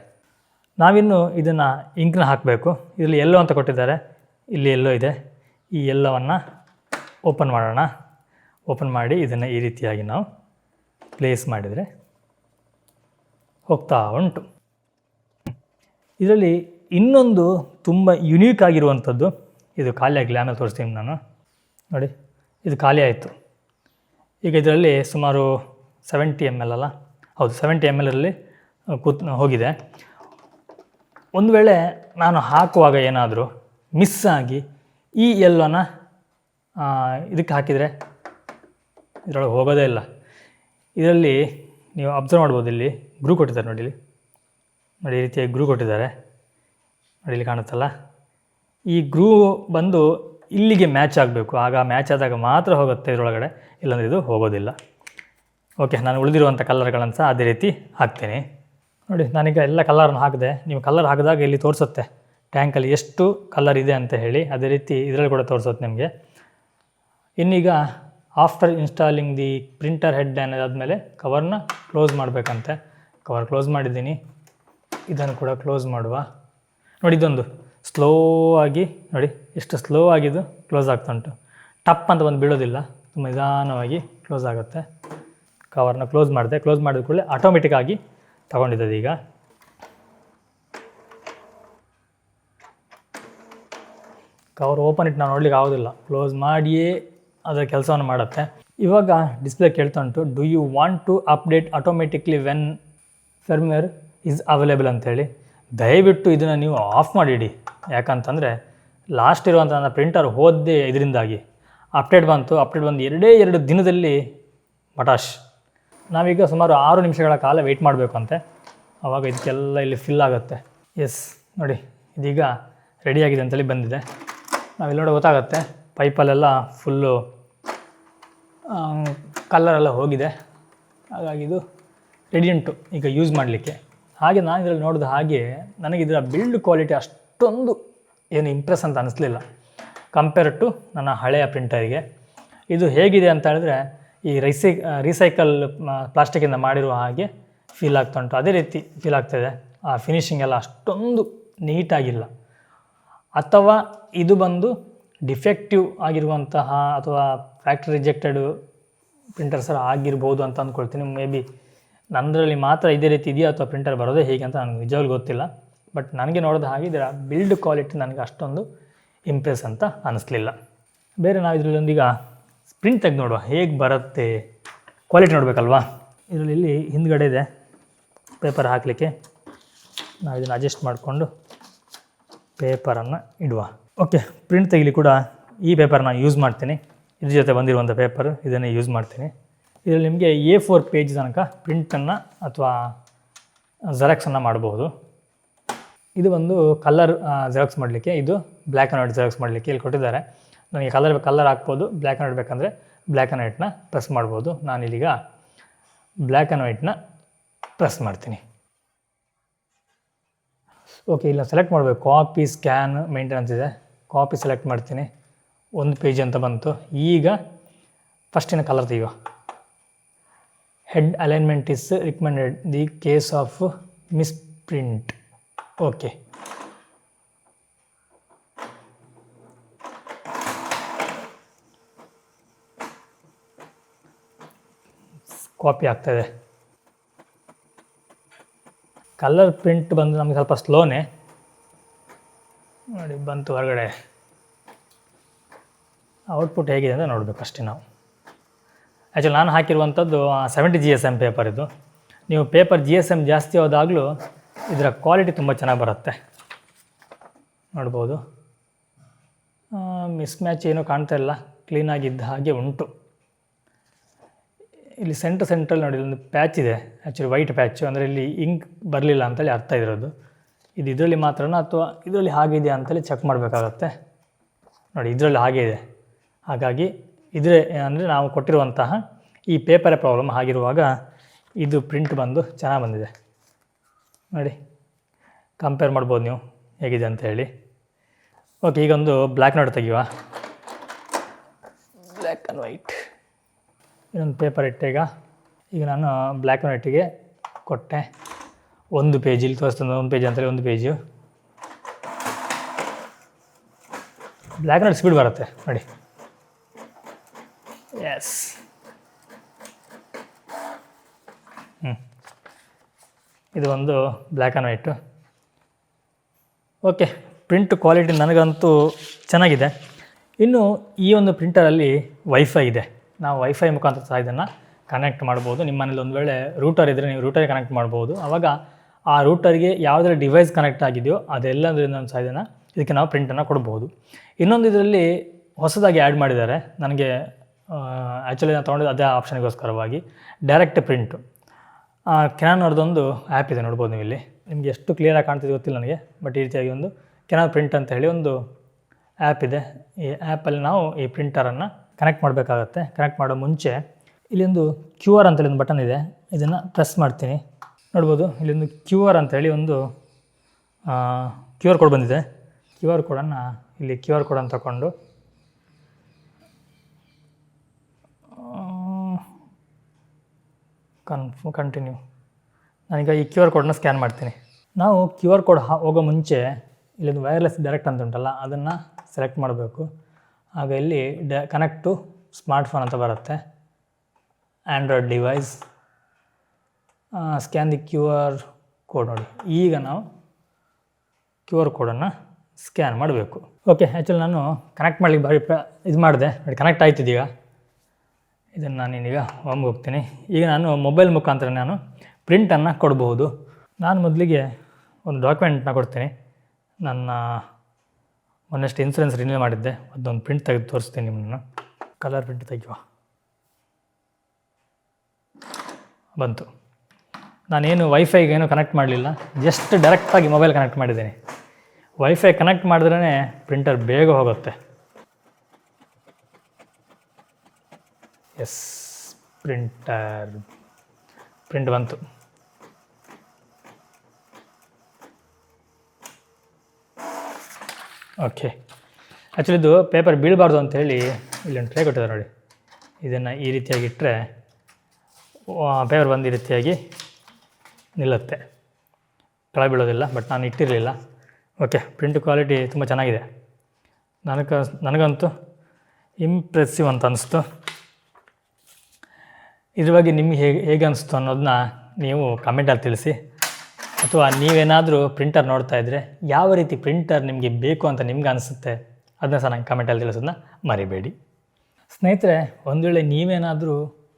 ನಾವಿನ್ನು ಇದನ್ನು ಇಂಕ್ನ ಹಾಕಬೇಕು. ಇದರಲ್ಲಿ ಎಲ್ಲೋ ಅಂತ ಕೊಟ್ಟಿದ್ದಾರೆ. ಇಲ್ಲಿ ಎಲ್ಲೋ ಇದೆ. ಈ ಎಲ್ಲವನ್ನು ಓಪನ್ ಮಾಡೋಣ. ಓಪನ್ ಮಾಡಿ ಇದನ್ನು ಈ ರೀತಿಯಾಗಿ ನಾವು ಪ್ಲೇಸ್ ಮಾಡಿದರೆ ಹೋಗ್ತಾ ಉಂಟು. ಇದರಲ್ಲಿ ಇನ್ನೊಂದು ತುಂಬ ಯುನೀಕ್ ಆಗಿರುವಂಥದ್ದು, ಇದು ಖಾಲಿ ಆಗಿಲ್ಲ ಆಮೇಲೆ ತೋರಿಸ್ತೀನಿ ನಾನು. ನೋಡಿ, ಇದು ಖಾಲಿ ಆಯಿತು. ಈಗ ಇದರಲ್ಲಿ ಸುಮಾರು ಸೆವೆಂಟಿ ಎಂ ಎಲ್ ಅಲ್ಲ? ಹೌದು ಸೆವೆಂಟಿ ಎಂ ಎಲಲ್ಲಿ ಕೂತ್, ಹೋಗಿದೆ. ಒಂದು ವೇಳೆ ನಾನು ಹಾಕುವಾಗ ಏನಾದರೂ ಮಿಸ್ ಆಗಿ ಈ ಎಲ್ಲನ ಇದಕ್ಕೆ ಹಾಕಿದರೆ ಇದರೊಳಗೆ ಹೋಗೋದೇ ಇಲ್ಲ. ಇದರಲ್ಲಿ ನೀವು ಅಬ್ಸರ್ವ್ ಮಾಡ್ಬೋದು ಇಲ್ಲಿ ಗ್ರೂ ಕೊಟ್ಟಿದ್ದಾರೆ ನೋಡಿ ಇಲ್ಲಿ. ನೋಡಿ ಈ ರೀತಿಯಾಗಿ ಗ್ರೂ ಕೊಟ್ಟಿದ್ದಾರೆ. ನೋಡಿ ಇಲ್ಲಿ ಕಾಣುತ್ತಲ್ಲ. ಈ ಗ್ರೂ ಬಂದು ಇಲ್ಲಿಗೆ ಮ್ಯಾಚ್ ಆಗಬೇಕು. ಆಗ ಮ್ಯಾಚ್ ಆದಾಗ ಮಾತ್ರ ಹೋಗುತ್ತೆ ಇದರೊಳಗಡೆ. ಇಲ್ಲಾಂದರೆ ಇದು ಹೋಗೋದಿಲ್ಲ. ಓಕೆ ನಾನು ಉಳಿದಿರುವಂಥ ಕಲರ್ಗಳನ್ನು ಸಹ ಅದೇ ರೀತಿ ಹಾಕ್ತೇನೆ. ನೋಡಿ, ನಾನೀಗ ಎಲ್ಲ ಕಲರನ್ನು ಹಾಕಿದೆ. ನೀವು ಕಲರ್ ಹಾಕಿದಾಗ ಇಲ್ಲಿ ತೋರಿಸುತ್ತೆ. ಟ್ಯಾಂಕಲ್ಲಿ ಎಷ್ಟು ಕಲರ್ ಇದೆ ಅಂತ ಹೇಳಿ. ಅದೇ ರೀತಿ ಇದರಲ್ಲಿ ಕೂಡ ತೋರಿಸುತ್ತೆ ನಿಮಗೆ. ಇನ್ನೀಗ after installing the printer head ಅನ್ನೋದಾದಮೇಲೆ ಕವರ್ನ ಕ್ಲೋಸ್ ಮಾಡಬೇಕಂತೆ. ಕವರ್ ಕ್ಲೋಸ್ ಮಾಡಿದ್ದೀನಿ. ಇದನ್ನು ಕೂಡ ಕ್ಲೋಸ್ ಮಾಡುವ. ನೋಡಿ ಇದೊಂದು ಸ್ಲೋ ಆಗಿ, ನೋಡಿ ಎಷ್ಟು ಸ್ಲೋ ಆಗಿದ್ದು ಕ್ಲೋಸ್ ಆಗ್ತಾ ಉಂಟು. ಟಪ್ ಅಂತ ಒಂದು ಬೀಳೋದಿಲ್ಲ. ತುಂಬ ನಿಧಾನವಾಗಿ ಕ್ಲೋಸ್ ಆಗುತ್ತೆ. ಕವರ್ನ ಕ್ಲೋಸ್ ಮಾಡಿದೆ. ಕ್ಲೋಸ್ ಮಾಡಿದ ಕೂಡಲೇ ಆಟೋಮೆಟಿಕ್ ಆಗಿ ತಗೊಂಡಿದ್ದದು ಈಗ. ಕವರ್ ಓಪನ್ ಇಟ್ಟು ನಾವು ನೋಡ್ಲಿಕ್ಕೆ ಆಗೋದಿಲ್ಲ. ಕ್ಲೋಸ್ ಮಾಡಿಯೇ ಅದರ ಕೆಲಸವನ್ನು ಮಾಡುತ್ತೆ. ಇವಾಗ ಡಿಸ್ಪ್ಲೇ ಕೇಳ್ತಾ ಉಂಟು do you want to update automatically when firmware is available ಅಂತೇಳಿ. ದಯವಿಟ್ಟು ಇದನ್ನು ನೀವು ಆಫ್ ಮಾಡಿಡಿ. ಯಾಕಂತಂದರೆ ಲಾಸ್ಟ್ ಇರುವಂಥ ನನ್ನ ಪ್ರಿಂಟರ್ ಹೋದ್ದೇ ಇದರಿಂದಾಗಿ. ಅಪ್ಡೇಟ್ ಬಂತು ಅಪ್ಡೇಟ್ ಬಂದು ಎರಡೇ ಎರಡು ದಿನದಲ್ಲಿ ಮಟಾಶ್. ನಾವೀಗ ಸುಮಾರು ಆರು ನಿಮಿಷಗಳ ಕಾಲ ವೆಯ್ಟ್ ಮಾಡಬೇಕು ಅಂತೆ ಆವಾಗ ಇದಕ್ಕೆಲ್ಲ ಇಲ್ಲಿ ಫಿಲ್ ಆಗುತ್ತೆ. ಎಸ್ ನೋಡಿ, ಇದೀಗ ರೆಡಿಯಾಗಿದೆ ಅಂತೇಳಿ ಬಂದಿದೆ. ನಾವಿಲ್ಲಿ ನೋಡಿ ಗೊತ್ತಾಗುತ್ತೆ. ಪೈಪಲ್ಲೆಲ್ಲ ಫುಲ್ಲು ಕಲ್ಲರೆಲ್ಲ ಹೋಗಿದೆ. ಹಾಗಾಗಿ ಇದು ರೆಡಿಯಂಟು ಈಗ ಯೂಸ್ ಮಾಡಲಿಕ್ಕೆ. ಹಾಗೆ ನಾನು ಇದರಲ್ಲಿ ನೋಡಿದ ಹಾಗೆ ನನಗೆ ಇದರ ಬಿಲ್ಡ್ ಕ್ವಾಲಿಟಿ ಅಷ್ಟೊಂದು ಏನು ಇಂಪ್ರೆಸ್ ಅಂತ ಅನಿಸ್ಲಿಲ್ಲ. ಕಂಪೇರ್ ಟು ನನ್ನ ಹಳೆಯ ಪ್ರಿಂಟರಿಗೆ ಇದು ಹೇಗಿದೆ ಅಂತ ಹೇಳಿದ್ರೆ, ಈ ರೈಸೈ ರೀಸೈಕಲ್ ಪ್ಲಾಸ್ಟಿಕ್ಕಿಂದ ಮಾಡಿರುವ ಹಾಗೆ ಫೀಲ್ ಆಗ್ತಾ ಉಂಟು. ಅದೇ ರೀತಿ ಫೀಲ್ ಆಗ್ತಾಯಿದೆ ಆ ಫಿನಿಷಿಂಗ್ ಎಲ್ಲ ಅಷ್ಟೊಂದು ನೀಟಾಗಿಲ್ಲ ಅಥವಾ ಇದು ಬಂದು ಡಿಫೆಕ್ಟಿವ್ ಆಗಿರುವಂತಹ ಅಥವಾ ಫ್ಯಾಕ್ಟ್ರಿ ರಿಜೆಕ್ಟೆಡ್ ಪ್ರಿಂಟರ್ಸ್ ಆಗಿರ್ಬೋದು ಅಂತ ಅಂದ್ಕೊಳ್ತೀನಿ. ಮೇ ಬಿ ನನ್ನದರಲ್ಲಿ ಮಾತ್ರ ಇದೇ ರೀತಿ ಇದೆಯಾ ಅಥವಾ ಪ್ರಿಂಟರ್ ಬರೋದೇ ಹೇಗೆ ಅಂತ ನನಗೆ ನಿಜವಾಗ್ಲೂ ಗೊತ್ತಿಲ್ಲ. ಬಟ್ ನನಗೆ ನೋಡಿದ ಹಾಗೆ ಇದರ ಬಿಲ್ಡ್ ಕ್ವಾಲಿಟಿ ನನಗೆ ಅಷ್ಟೊಂದು ಇಂಪ್ರೆಸ್ ಅಂತ ಅನ್ನಿಸ್ಲಿಲ್ಲ ಬೇರೆ ನಾವು ಇದರಲ್ಲೊಂದೀಗ ಸ್ಪ್ರಿಂಟ್ ಪ್ರಿಂಟ್ ತೆಗೆದು ನೋಡುವ. ಹೇಗೆ ಬರುತ್ತೆ? ಕ್ವಾಲಿಟಿ ನೋಡಬೇಕಲ್ವಾ? ಇದರಲ್ಲಿ ಇಲ್ಲಿ ಹಿಂದ್ಗಡೆ ಇದೆ. ಪೇಪರ್ ಹಾಕಲಿಕ್ಕೆ ನಾವು ಇದನ್ನು ಅಡ್ಜಸ್ಟ್ ಮಾಡಿಕೊಂಡು ಪೇಪರನ್ನು ಇಡುವ. ಓಕೆ ಪ್ರಿಂಟ್ ತೆಗಿಲಿ ಕೂಡ ಈ ಪೇಪರ್ನ ಯೂಸ್ ಮಾಡ್ತೀನಿ. ಇದ್ರ ಜೊತೆ ಬಂದಿರುವಂಥ ಪೇಪರ್ ಇದನ್ನೇ ಯೂಸ್ ಮಾಡ್ತೀನಿ. ಇದರಲ್ಲಿ ನಿಮಗೆ ಎ ಫೋರ್ ಪೇಜ್ ತನಕ ಪ್ರಿಂಟನ್ನು ಅಥವಾ ಜೆರಾಕ್ಸನ್ನು ಮಾಡಬಹುದು. ಇದು ಒಂದು ಕಲರ್ ಜೆರಾಕ್ಸ್ ಮಾಡಲಿಕ್ಕೆ, ಇದು ಬ್ಲ್ಯಾಕ್ ಆ್ಯಂಡ್ ವೈಟ್ ಜೆರಾಕ್ಸ್ ಮಾಡಲಿಕ್ಕೆ ಇಲ್ಲಿ ಕೊಟ್ಟಿದ್ದಾರೆ. ನನಗೆ ಕಲರ್ ಕಲರ್ ಹಾಕ್ಬೋದು ಬ್ಲ್ಯಾಕ್ ಆ್ಯಂಡ್ ವೈಟ್ ಬೇಕಂದರೆ ಬ್ಲ್ಯಾಕ್ ಆ್ಯಂಡ್ ವೈಟ್ನ ಪ್ರೆಸ್ ಮಾಡ್ಬೋದು. ನಾನಿಲ್ಲೀಗ ಬ್ಲ್ಯಾಕ್ ಆ್ಯಂಡ್ ವೈಟ್ನ ಪ್ರೆಸ್ ಮಾಡ್ತೀನಿ. ಓಕೆ ಇಲ್ಲ ಸೆಲೆಕ್ಟ್ ಮಾಡಬೇಕು. ಕಾಪಿ ಸ್ಕ್ಯಾನ್ ಮೇಂಟೆನೆನ್ಸ್ ಇದೆ. ಕಾಪಿ ಸೆಲೆಕ್ಟ್ ಮಾಡ್ತೀನಿ. ಒಂದು ಪೇಜ್ ಅಂತ ಬಂತು. ಈಗ ಫಸ್ಟಿನ ಕಲರ್ ತೆಗೆಯುವ. Head alignment is recommended the case of miss print okay copy ಆಗ್ತಾಯಿದೆ ಕಲರ್ ಪ್ರಿಂಟ್ ಬಂದು ನಮಗೆ ಸ್ವಲ್ಪ ಸ್ಲೋನೇ ನೋಡಿ, ಬಂತು ಹೊರಗಡೆ. ಔಟ್ಪುಟ್ ಹೇಗಿದೆ ಅಂತ ನೋಡಬೇಕು ಅಷ್ಟೇ ನಾವು. ಆ್ಯಕ್ಚುಲಿ ನಾನು ಹಾಕಿರುವಂಥದ್ದು seventy G S M paper ಇದು. ನೀವು ಪೇಪರ್ ಜಿ ಎಸ್ ಎಂ ಜಾಸ್ತಿ ಹೋದಾಗಲೂ ಇದರ ಕ್ವಾಲಿಟಿ ತುಂಬ ಚೆನ್ನಾಗಿ ಬರುತ್ತೆ. ನೋಡ್ಬೋದು. ಮಿಸ್ ಮ್ಯಾಚ್ ಏನೂ ಕಾಣ್ತಾ ಇಲ್ಲ. ಕ್ಲೀನಾಗಿದ್ದ ಹಾಗೆ ಉಂಟು. ಇಲ್ಲಿ ಸೆಂಟ್ರ್ ಸೆಂಟ್ರಲ್ಲಿ ನೋಡಿ ಒಂದು ಪ್ಯಾಚ್ ಇದೆ. ಆ್ಯಕ್ಚುಲಿ ವೈಟ್ ಪ್ಯಾಚು ಅಂದರೆ ಇಲ್ಲಿ ಇಂಕ್ ಬರಲಿಲ್ಲ ಅಂತೇಳಿ ಅರ್ಥ ಇರೋದು. ಇದು ಇದರಲ್ಲಿ ಮಾತ್ರನಾ ಅಥವಾ ಇದರಲ್ಲಿ ಹಾಗಿದೆಯಾ ಅಂತೇಳಿ ಚೆಕ್ ಮಾಡಬೇಕಾಗತ್ತೆ. ನೋಡಿ, ಇದರಲ್ಲಿ ಹಾಗೇ ಇದೆ. ಹಾಗಾಗಿ ಇದ್ರೆ ಅಂದರೆ ನಾವು ಕೊಟ್ಟಿರುವಂತಹ ಈ ಪೇಪರೇ ಪ್ರಾಬ್ಲಮ್ ಆಗಿರುವಾಗ ಇದು ಪ್ರಿಂಟ್ ಬಂದು ಚೆನ್ನಾಗಿ ಬಂದಿದೆ. ನೋಡಿ ಕಂಪೇರ್ ಮಾಡ್ಬೋದು ನೀವು ಹೇಗಿದೆ ಅಂತ ಹೇಳಿ. ಓಕೆ ಈಗೊಂದು ಬ್ಲ್ಯಾಕ್ ನೋಟ್ ತೆಗಿಯುವ. ಬ್ಲ್ಯಾಕ್ ಆ್ಯಂಡ್ ವೈಟ್ ಇನ್ನೊಂದು ಪೇಪರ್ ಇಟ್ಟೆ ಈಗ ಈಗ ನಾನು ಬ್ಲ್ಯಾಕ್ ಆ್ಯಂಡ್ ವೈಟಿಗೆ ಕೊಟ್ಟೆ. ಒಂದು ಪೇಜ್ ಇಲ್ಲಿ ತೋರಿಸ್ತಂದ್ರೆ ಒಂದು ಪೇಜ್ ಅಂತೇಳಿ ಒಂದು ಪೇಜು ಬ್ಲ್ಯಾಕ್ ಆ್ಯಂಡ್ ಸ್ಪೀಡ್ ಬರುತ್ತೆ. ನೋಡಿ. ಎಸ್ ಹ್ಞೂ ಇದು ಒಂದು black and white okay print quality ನನಗಂತೂ ಚೆನ್ನಾಗಿದೆ. ಇನ್ನು ಈ ಒಂದು ಪ್ರಿಂಟರಲ್ಲಿ ವೈಫೈ ಇದೆ. ನಾವು ವೈಫೈ ಮುಖಾಂತರ ಸಹ ಇದನ್ನು ಕನೆಕ್ಟ್ ಮಾಡ್ಬೋದು. ನಿಮ್ಮ ಮನೇಲಿ ಒಂದು ವೇಳೆ ರೂಟರ್ ಇದ್ದರೆ ನೀವು ರೂಟರ್ಗೆ ಕನೆಕ್ಟ್ ಮಾಡ್ಬೋದು. ಆವಾಗ ಆ ರೂಟರ್ಗೆ ಯಾವುದರ ಡಿವೈಸ್ ಕನೆಕ್ಟ್ ಆಗಿದೆಯೋ ಅದೆಲ್ಲದರಿಂದ ಸಹ ಇದನ್ನು ಇದಕ್ಕೆ ನಾವು ಪ್ರಿಂಟನ್ನು ಕೊಡ್ಬೋದು. ಇನ್ನೊಂದು ಇದರಲ್ಲಿ ಹೊಸದಾಗಿ ಆ್ಯಡ್ ಮಾಡಿದ್ದಾರೆ. ನನಗೆ ಆ್ಯಕ್ಚುಲಿ ನಾನು ತೊಗೊಂಡಿದ್ದು ಅದೇ ಆಪ್ಷನ್ಗೋಸ್ಕರವಾಗಿ ಡೈರೆಕ್ಟ್ ಪ್ರಿಂಟು ಕೆನಾನ್ ಅವ್ರದ್ದೊಂದು ಆ್ಯಪ್ ಇದೆ ನೋಡ್ಬೋದು ನೀವು ಇಲ್ಲಿ ನಿಮಗೆ ಎಷ್ಟು ಕ್ಲಿಯರಾಗಿ ಕಾಣ್ತಿದೆ ಗೊತ್ತಿಲ್ಲ ನನಗೆ ಬಟ್ ಈ ರೀತಿಯಾಗಿ ಒಂದು ಕೆನಾನ್ ಪ್ರಿಂಟ್ ಅಂತ ಹೇಳಿ ಒಂದು ಆ್ಯಪ್ ಇದೆ. ಈ ಆ್ಯಪಲ್ಲಿ ನಾವು ಈ ಪ್ರಿಂಟರನ್ನು ಕನೆಕ್ಟ್ ಮಾಡಬೇಕಾಗತ್ತೆ. ಕನೆಕ್ಟ್ ಮಾಡೋ ಮುಂಚೆ ಇಲ್ಲೊಂದು ಕ್ಯೂ ಆರ್ ಅಂತೇಳಿ ಒಂದು ಬಟನ್ ಇದೆ. ಇದನ್ನು ಪ್ರೆಸ್ ಮಾಡ್ತೀನಿ. ನೋಡ್ಬೋದು, ಇಲ್ಲೊಂದು ಕ್ಯೂ ಆರ್ ಅಂತೇಳಿ ಒಂದು ಕ್ಯೂ ಆರ್ ಕೋಡ್ ಬಂದಿದೆ. ಕ್ಯೂ ಆರ್ ಕೋಡನ್ನು ಇಲ್ಲಿ ಕ್ಯೂ ಆರ್ ಕೋಡನ್ನು ತಗೊಂಡು ಕನ್ಫ್ ಕಂಟಿನ್ಯೂ ನಾನೀಗ ಈ ಕ್ಯೂ ಆರ್ ಕೋಡನ್ನ ಸ್ಕ್ಯಾನ್ ಮಾಡ್ತೀನಿ. ನಾವು ಕ್ಯೂ ಆರ್ ಕೋಡ್ ಹೋಗೋ ಮುಂಚೆ ಇಲ್ಲೊಂದು ವೈರ್ಲೆಸ್ ಡೈರೆಕ್ಟ್ ಅಂತ ಉಂಟಲ್ಲ, ಅದನ್ನು ಸೆಲೆಕ್ಟ್ ಮಾಡಬೇಕು. ಆಗ ಇಲ್ಲಿ ಡ ಕನೆಕ್ಟ್ ಟು ಸ್ಮಾರ್ಟ್ಫೋನ್ ಅಂತ ಬರುತ್ತೆ. Android device scan the Q R code ನೋಡಿ. ಈಗ ನಾವು ಕ್ಯೂ ಆರ್ ಕೋಡನ್ನು ಸ್ಕ್ಯಾನ್ ಮಾಡಬೇಕು. ಓಕೆ ಆ್ಯಕ್ಚುಲಿ ನಾನು ಕನೆಕ್ಟ್ ಮಾಡಲಿಕ್ಕೆ ಬಾರಿ ಪ್ರ, ಇದು ಮಾಡಿದೆ ನೋಡಿ ಕನೆಕ್ಟ್ ಆಯ್ತಿದ್ದೀಗ ಇದನ್ನು ನಾನೀಗ ಹೊಂಬ ಹೋಗ್ತೀನಿ. ಈಗ ನಾನು ಮೊಬೈಲ್ ಮುಖಾಂತರ ನಾನು ಪ್ರಿಂಟನ್ನು ಕೊಡಬಹುದು. ನಾನು ಮೊದಲಿಗೆ ಒಂದು ಡಾಕ್ಯುಮೆಂಟ್ನ ಕೊಡ್ತೀನಿ. ನನ್ನ ಮೊನ್ನೆಷ್ಟು ಇನ್ಸೂರೆನ್ಸ್ ರಿನ್ಯೂ ಮಾಡಿದ್ದೆ. ಅದೊಂದು ಪ್ರಿಂಟ್ ತೆಗೆದು ತೋರಿಸ್ತೀನಿ ನಿಮ್ಮನ್ನು. ಕಲರ್ ಪ್ರಿಂಟ್ ತೆಗೆಯುವ. ಬಂತು. ನಾನೇನು ವೈಫೈಗೆ ಏನು ಕನೆಕ್ಟ್ ಮಾಡಲಿಲ್ಲ. ಜಸ್ಟ್ ಡೈರೆಕ್ಟಾಗಿ ಮೊಬೈಲ್ ಕನೆಕ್ಟ್ ಮಾಡಿದ್ದೀನಿ. ವೈಫೈ ಕನೆಕ್ಟ್ ಮಾಡಿದ್ರೇ ಪ್ರಿಂಟರ್ ಬೇಗ ಹೋಗುತ್ತೆ. ಎಸ್ ಪ್ರಿಂಟರ್ ಪ್ರಿಂಟ್ ಬಂತು. ಓಕೆ ಆ್ಯಕ್ಚುಲಿ ಇದು ಪೇಪರ್ ಬೀಳಬಾರ್ದು ಅಂತೇಳಿ ಇಲ್ಲೊಂದು ಟ್ರೇ ಕೊಟ್ಟಿದ್ದಾರೆ ನೋಡಿ. ಇದನ್ನು ಈ ರೀತಿಯಾಗಿ ಇಟ್ಟರೆ ಪೇಪರ್ ಬಂದು ಈ ರೀತಿಯಾಗಿ ನಿಲ್ಲುತ್ತೆ. ಕೆಳ ಬೀಳೋದಿಲ್ಲ ಬಟ್ ನಾನು ಇಟ್ಟಿರಲಿಲ್ಲ. ಓಕೆ ಪ್ರಿಂಟ್ ಕ್ವಾಲಿಟಿ ತುಂಬ ಚೆನ್ನಾಗಿದೆ. ನನಗೆ ನನಗಂತೂ ಇಂಪ್ರೆಸ್ಸಿವ್ ಅಂತ ಅನಿಸ್ತು. ಇದ್ರ ಬಗ್ಗೆ ನಿಮ್ಗೆ ಹೇಗೆ ಹೇಗೆ ಅನಿಸ್ತು ಅನ್ನೋದನ್ನ ನೀವು ಕಮೆಂಟಲ್ಲಿ ತಿಳಿಸಿ. ಅಥವಾ ನೀವೇನಾದರೂ ಪ್ರಿಂಟರ್ ನೋಡ್ತಾ ಇದ್ದರೆ ಯಾವ ರೀತಿ ಪ್ರಿಂಟರ್ ನಿಮಗೆ ಬೇಕು ಅಂತ ನಿಮ್ಗೆ ಅನಿಸುತ್ತೆ? ಅದನ್ನ ಸಹ ನಂಗೆ ಕಮೆಂಟಲ್ಲಿ ತಿಳಿಸೋದನ್ನ ಮರಿಬೇಡಿ. ಸ್ನೇಹಿತರೆ, ಒಂದು ವೇಳೆ ನೀವೇನಾದರೂ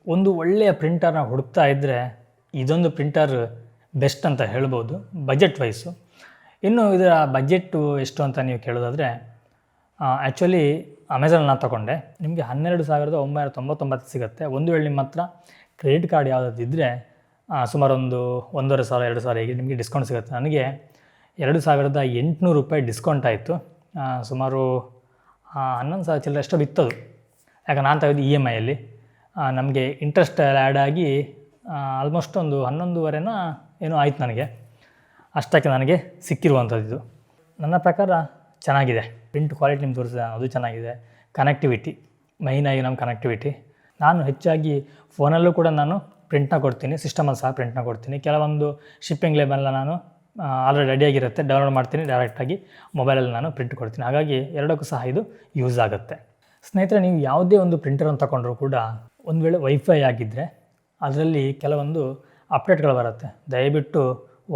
ಒಂದು ಒಳ್ಳೆಯ ಪ್ರಿಂಟರ್ನ ಹುಡುಕ್ತಾ ಇದ್ದರೆ ಇದೊಂದು ಪ್ರಿಂಟರ್ ಬೆಸ್ಟ್ ಅಂತ ಹೇಳ್ಬೋದು ಬಜೆಟ್ ವೈಸು ಇನ್ನು ಇದರ ಬಜೆಟ್ಟು ಎಷ್ಟು ಅಂತ ನೀವು ಕೇಳೋದಾದರೆ ಆ್ಯಕ್ಚುಲಿ ಅಮೆಝಾನ್ ನಾನು ತಗೊಂಡೆ. ನಿಮಗೆ ಹನ್ನೆರಡು ಸಾವಿರದ ಒಂಬೈನೂರ ತೊಂಬತ್ತೊಂಬತ್ತು ಸಿಗುತ್ತೆ. ಒಂದು ವೇಳೆ ನಿಮ್ಮ ಹತ್ರ ಕ್ರೆಡಿಟ್ ಕಾರ್ಡ್ ಯಾವುದಾದ್ರು ಇದ್ದರೆ ಸುಮಾರು ಒಂದು ಒಂದೂವರೆ ಸಾವಿರ, ಎರಡು ಸಾವಿರ ಹೀಗೆ ನಿಮಗೆ ಡಿಸ್ಕೌಂಟ್ ಸಿಗುತ್ತೆ. ನನಗೆ ಎರಡು ಸಾವಿರದ ಎಂಟುನೂರು ರೂಪಾಯಿ ಡಿಸ್ಕೌಂಟ್ ಆಯಿತು. ಸುಮಾರು ಹನ್ನೊಂದು ಸಾವಿರ ಚಿಲ್ಲರೆ ಅಷ್ಟು ಬಿತ್ತದು. ಯಾಕೆ ನಾನು ತೆಗೆದು ಇ ಎಂ ಐಯಲ್ಲಿ ನಮಗೆ ಇಂಟ್ರೆಸ್ಟ್ ಆ್ಯಡ್ ಆಗಿ ಆಲ್ಮೋಸ್ಟ್ ಒಂದು ಹನ್ನೊಂದುವರೆನ ಏನೋ ಆಯಿತು ನನಗೆ. ಅಷ್ಟಕ್ಕೆ ನನಗೆ ಸಿಕ್ಕಿರುವಂಥದ್ದು ಇದು. ನನ್ನ ಪ್ರಕಾರ ಚೆನ್ನಾಗಿದೆ. ಪ್ರಿಂಟ್ ಕ್ವಾಲಿಟಿ ನಿಮ್ಗೆ ತೋರಿಸಿದೆ, ಅದು ಚೆನ್ನಾಗಿದೆ. ಕನೆಕ್ಟಿವಿಟಿ ಮೈನಾಗಿ ನಮ್ಮ ಕನೆಕ್ಟಿವಿಟಿ ನಾನು ಹೆಚ್ಚಾಗಿ ಫೋನಲ್ಲೂ ಕೂಡ ನಾನು ಪ್ರಿಂಟ್ನ ಕೊಡ್ತೀನಿ ಸಿಸ್ಟಮಲ್ಲಿ ಸಹ ಪ್ರಿಂಟ್ನ ಕೊಡ್ತೀನಿ. ಕೆಲವೊಂದು ಶಿಪ್ಪಿಂಗ್ ಲೇಬಲ್ನ ನಾನು ಆಲ್ರೆಡಿ ರೆಡಿಯಾಗಿರುತ್ತೆ ಡೌನ್ಲೋಡ್ ಮಾಡ್ತೀನಿ ಡೈರೆಕ್ಟಾಗಿ ಮೊಬೈಲಲ್ಲಿ ನಾನು ಪ್ರಿಂಟ್ ಕೊಡ್ತೀನಿ. ಹಾಗಾಗಿ ಎರಡಕ್ಕೂ ಸಹ ಇದು ಯೂಸ್ ಆಗುತ್ತೆ. ಸ್ನೇಹಿತರೆ, ನೀವು ಯಾವುದೇ ಒಂದು ಪ್ರಿಂಟರನ್ನು ತಗೊಂಡ್ರೂ ಕೂಡ, ಒಂದು ವೇಳೆ ವೈಫೈ ಆಗಿದ್ದರೆ ಅದರಲ್ಲಿ ಕೆಲವೊಂದು ಅಪ್ಡೇಟ್ಗಳು ಬರುತ್ತೆ. ದಯವಿಟ್ಟು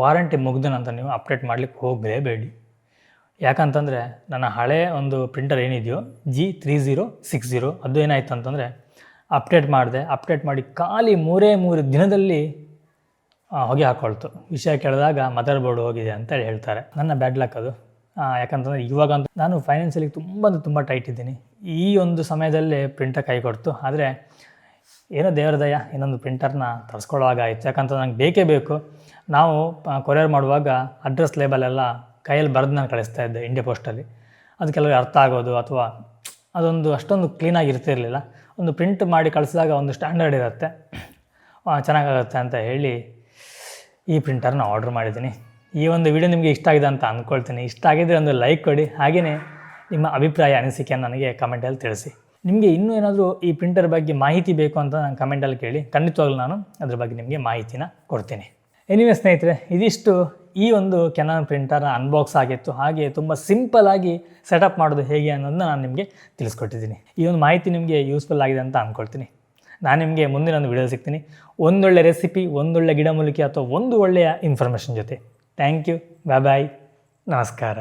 ವಾರಂಟಿ ಮುಗಿದ ನಂತರ ನೀವು ಅಪ್ಡೇಟ್ ಮಾಡಲಿಕ್ಕೆ ಹೋಗಲೇಬೇಡಿ. ಯಾಕಂತಂದರೆ, ನನ್ನ ಹಳೆ ಒಂದು ಪ್ರಿಂಟರ್ ಏನಿದೆಯೋ G three zero six zero ಅದು ಏನಾಯಿತು ಅಂತಂದರೆ ಅಪ್ಡೇಟ್ ಮಾಡಿದೆ. ಅಪ್ಡೇಟ್ ಮಾಡಿ ಖಾಲಿ ಮೂರೇ ಮೂರು ದಿನದಲ್ಲಿ ಹೊಗೆ ಹಾಕ್ಕೊಳ್ತು ವಿಷಯ ಕೇಳಿದಾಗ ಮದರ್ ಬೋರ್ಡ್ ಹೋಗಿದೆ ಅಂತೇಳಿ ಹೇಳ್ತಾರೆ. ನನ್ನ ಬ್ಯಾಡ್ ಲಕ್ ಅದು. ಯಾಕಂತಂದರೆ ಇವಾಗ ನಾನು ಫೈನಾನ್ಸಿಯಲಿ ತುಂಬ ಅಂದರೆ ತುಂಬ ಟೈಟ್ ಇದ್ದೀನಿ. ಈ ಒಂದು ಸಮಯದಲ್ಲೇ ಪ್ರಿಂಟರ್ ಕೈ ಕೊಡ್ತು. ಆದರೆ ಏನೋ ದೇವರದಯ ಇನ್ನೊಂದು ಪ್ರಿಂಟರ್ನ ತರಿಸ್ಕೊಳ್ಳುವಾಗ ಆಯಿತು. ಯಾಕಂತಂದ್ರೆ ನಂಗೆ ಬೇಕೇ ಬೇಕು. ನಾವು ಕೊರಿಯರ್ ಮಾಡುವಾಗ ಅಡ್ರೆಸ್ ಲೇಬಲ್ ಎಲ್ಲ ಕೈಯಲ್ಲಿ ಬರೆದು ನಾನು ಕಳಿಸ್ತಾ ಇದ್ದೆ ಇಂಡಿಯಾ ಪೋಸ್ಟಲ್ಲಿ ಅದು ಕೆಲವರಿಗೆ ಅರ್ಥ ಆಗೋದು ಅಥವಾ ಅದೊಂದು ಅಷ್ಟೊಂದು ಕ್ಲೀನಾಗಿ ಇರ್ತಿರಲಿಲ್ಲ ಒಂದು ಪ್ರಿಂಟ್ ಮಾಡಿ ಕಳಿಸಿದಾಗ ಒಂದು ಸ್ಟ್ಯಾಂಡರ್ಡ್ ಇರುತ್ತೆ. ಚೆನ್ನಾಗಾಗುತ್ತೆ ಅಂತ ಹೇಳಿ ಈ ಪ್ರಿಂಟರ್ನ ಆರ್ಡ್ರ್ ಮಾಡಿದ್ದೀನಿ. ಈ ಒಂದು ವಿಡಿಯೋ ನಿಮಗೆ ಇಷ್ಟ ಆಗಿದೆ ಅಂತ ಅಂದ್ಕೊಳ್ತೀನಿ ಇಷ್ಟ ಆಗಿದ್ದರೆ ಒಂದು ಲೈಕ್ ಕೊಡಿ. ಹಾಗೆಯೇ ನಿಮ್ಮ ಅಭಿಪ್ರಾಯ, ಅನಿಸಿಕೆಯನ್ನು ನನಗೆ ಕಮೆಂಟಲ್ಲಿ ತಿಳಿಸಿ. ನಿಮಗೆ ಇನ್ನೂ ಏನಾದರೂ ಈ ಪ್ರಿಂಟರ್ ಬಗ್ಗೆ ಮಾಹಿತಿ ಬೇಕು ಅಂತ ನಾನು ಕಮೆಂಟಲ್ಲಿ ಕೇಳಿ, ಖಂಡಿತವಾಗ್ಲೂ ನಾನು ಅದ್ರ ಬಗ್ಗೆ ನಿಮಗೆ ಮಾಹಿತಿನ ಕೊಡ್ತೀನಿ. ಎನಿವೆ ಸ್ನೇಹಿತರೆ, ಇದಿಷ್ಟು. ಈ ಒಂದು ಕೆನಾನ್ ಪ್ರಿಂಟರ್ನ ಅನ್ಬಾಕ್ಸ್ ಆಗಿತ್ತು. ಹಾಗೆ ತುಂಬ ಸಿಂಪಲ್ ಆಗಿ ಸೆಟಪ್ ಮಾಡೋದು ಹೇಗೆ ಅನ್ನೋದನ್ನ ನಾನು ನಿಮಗೆ ತಿಳಿಸ್ಕೊಟ್ಟಿದ್ದೀನಿ. ಈ ಒಂದು ಮಾಹಿತಿ ನಿಮಗೆ ಯೂಸ್ಫುಲ್ ಆಗಿದೆ ಅಂತ ಅಂದ್ಕೊಳ್ತೀನಿ ನಾನು ನಿಮಗೆ ಮುಂದಿನ ಒಂದು ವಿಡಿಯೋ ಸಿಗ್ತೀನಿ. ಒಂದೊಳ್ಳೆ ರೆಸಿಪಿ ಒಂದೊಳ್ಳೆ ಗಿಡಮೂಲಿಕೆ ಅಥವಾ ಒಂದು ಒಳ್ಳೆಯ ಇನ್ಫಾರ್ಮೇಷನ್ ಜೊತೆ. ಥ್ಯಾಂಕ್ ಯು ಬಾಯ್ ಬಾಯ್ ನಮಸ್ಕಾರ.